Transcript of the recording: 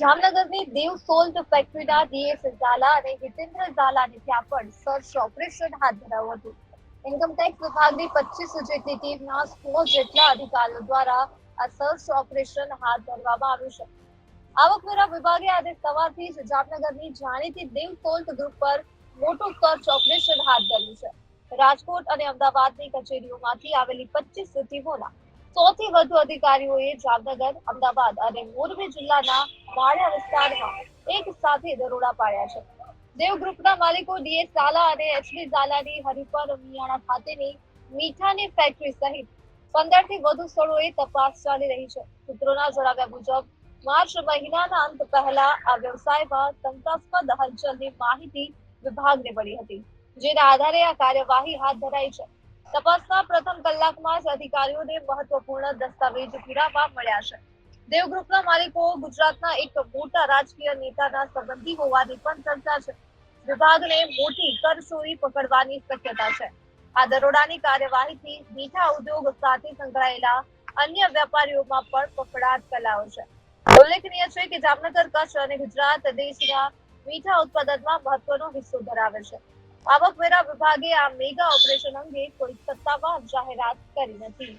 જામનગરની દેવ સોલ્ટ ફેક્ટરીના ડીએસ ઝાલા અને હિતેન્દ્ર ઝાલાને ત્યાં પણ સર્ચ ઓપરેશન હાથ ધરાયું હતું. ઇન્કમટેક્સ વિભાગની પચીસ જેટલી ટીમના સો જેટલા અધિકારીઓ દ્વારા આ સર્ચ ઓપરેશન હાથ ધરવામાં આવ્યું છે. આવકવેરા વિભાગે આજે સવારથી જ જામનગરની જાણીતી દેવ સોલ્ટ ગ્રુપ પર મોટું સર્ચ ઓપરેશન હાથ ધર્યું છે. રાજકોટ અને અમદાવાદની કચેરીઓમાંથી આવેલી પચીસ ટીમોના સૌથી વધુ અધિકારીઓએ જામનગર, અમદાવાદ અને મોરબી જિલ્લાના વાડિયા વિસ્તારમાં એક સાથે દરોડા પાડ્યા છે. દેવ ગ્રુપના માલિકો ડીએસ ઝાલા અને એચડી ઝાલાની હરિપર મિયાણા ખાતેની મીઠાની ફેક્ટરી સહિત પંદરથી વધુ સ્થળોએ તપાસ ચાલી રહી છે. સૂત્રોના જણાવ્યા મુજબ, માર્ચ મહિનાના અંત પહેલા આ વ્યવસાયમાં શંકાસ્પદ હલચલની માહિતી વિભાગને મળી હતી, જેના આધારે આ કાર્યવાહી હાથ ધરાઈ છે. તપાસના પ્રથમ કલાકમાં જ અધિકારીઓને મહત્વપૂર્ણ દસ્તાવેજ પીડાવવા મળ્યા છે. દેવ ગ્રુપના માલિકો ગુજરાતના એક મોટા રાજકીય નેતાના સંબંધી હોવાની પણ ચર્ચા છે. વિભાગને મોટી કરચોરી પકડવાની શક્યતા છે. આ દરોડાની કાર્યવાહીથી મીઠા ઉદ્યોગ સાથે સંકળાયેલા અન્ય વેપારીઓમાં પણ પકડાટ ફેલાયો છે. ઉલ્લેખનીય છે કે જામનગર, કચ્છ અને ગુજરાત દેશના મીઠા ઉત્પાદનમાં મહત્વનો હિસ્સો ધરાવે છે. આવકવેરા વિભાગે આ મેગા ઓપરેશન અંગે કોઈ સત્તાવાર જાહેરાત કરી નથી.